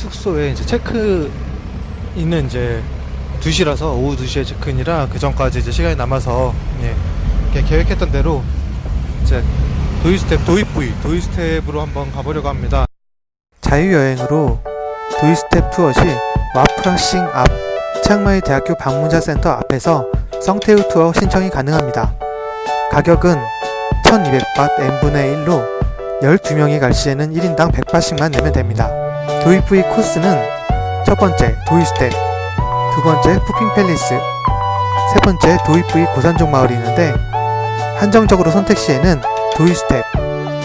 숙소에 이제 체크 있는 이제 2시라서 오후 2시에 체크인이라 그 전까지 이제 시간이 남아서 예, 계획했던 대로 이제 도이스텝 도입부위 도이스텝으로 한번 가보려고 합니다. 자유여행으로 도이스텝 투어 시 와프라싱 앞 치앙마이 대학교 방문자 센터 앞에서 성태우 투어 신청이 가능합니다. 가격은 1200밭 n분의 1로 12명이 갈 시에는 1인당 100밭씩만 내면 됩니다. 도입부위 코스는 첫 번째 도이스텝, 두 번째 푸핑 팰리스, 세 번째 도입 부위 고산종 마을이 있는데 한정적으로 선택 시에는 도이스텝,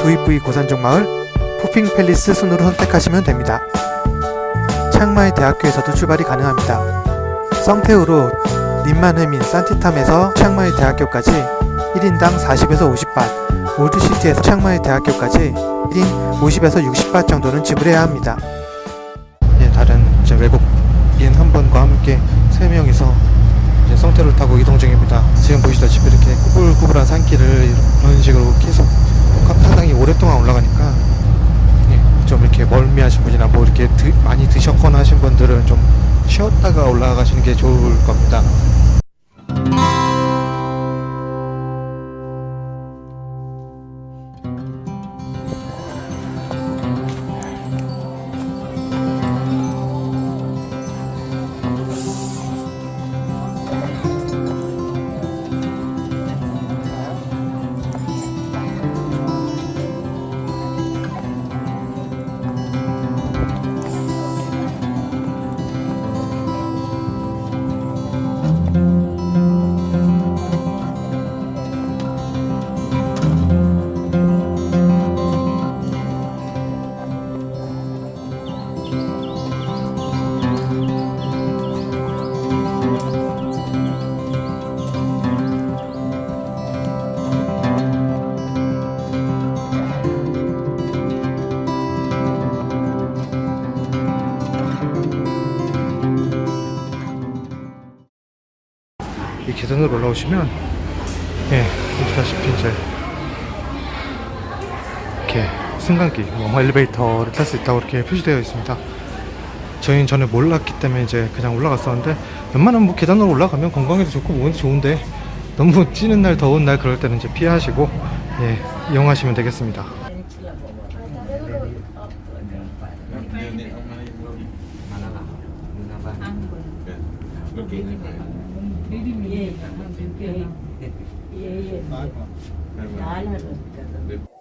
도입 부위 고산종 마을, 푸핑 팰리스 순으로 선택하시면 됩니다. 치앙마이 대학교에서도 출발이 가능합니다. 성태우로 림만해민 산티탐에서 치앙마이 대학교까지 1인당 40에서 50밭, 올드시티에서 치앙마이 대학교까지 1인 50에서 60밭 정도는 지불해야 합니다. 이제 외국인 한 분과 함께 세 명이서 이제 성태를 타고 이동 중입니다. 지금 보시다시피 이렇게 꾸불꾸불한 산길을 이런 식으로 계속 상당히 오랫동안 올라가니까 예, 좀 이렇게 멀미하신 분이나 뭐 이렇게 드- 많이 드셨거나 하신 분들은 좀 쉬었다가 올라가시는 게 좋을 겁니다. 계단으로 올라오시면 예 보시다시피 이제 이렇게 승강기 뭐 엘리베이터를 탈 수 있다고 이렇게 표시되어 있습니다 저희는 전에 몰랐기 때문에 이제 그냥 올라갔었는데 웬만하면 뭐 계단으로 올라가면 건강에도 좋고 뭐 좋은데 너무 찌는 날 더운 날 그럴 때는 이제 피하시고 예 이용하시면 되겠습니다 네. यही है दाल हर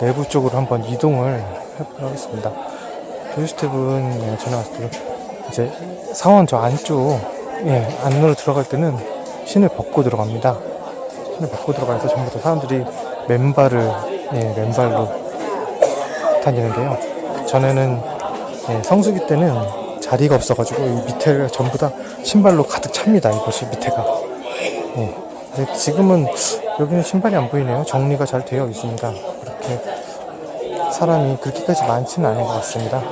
내부 쪽으로 한번 이동을 해보도록 하겠습니다. 도요스텝은 예, 전에 왔을 때 이제 사원 저 안쪽 예, 안으로 들어갈 때는 신을 벗고 들어갑니다. 신을 벗고 들어가서 전부 다 사람들이 맨발을 예, 맨발로 다니는데요. 전에는 예, 성수기 때는 자리가 없어가지고 이 밑에가 전부 다 신발로 가득 찹니다. 이곳이 밑에가. 예. 근데 지금은 여기는 신발이 안 보이네요. 정리가 잘 되어 있습니다. 그렇게 사람이 그렇게까지 많지는 않은 것 같습니다.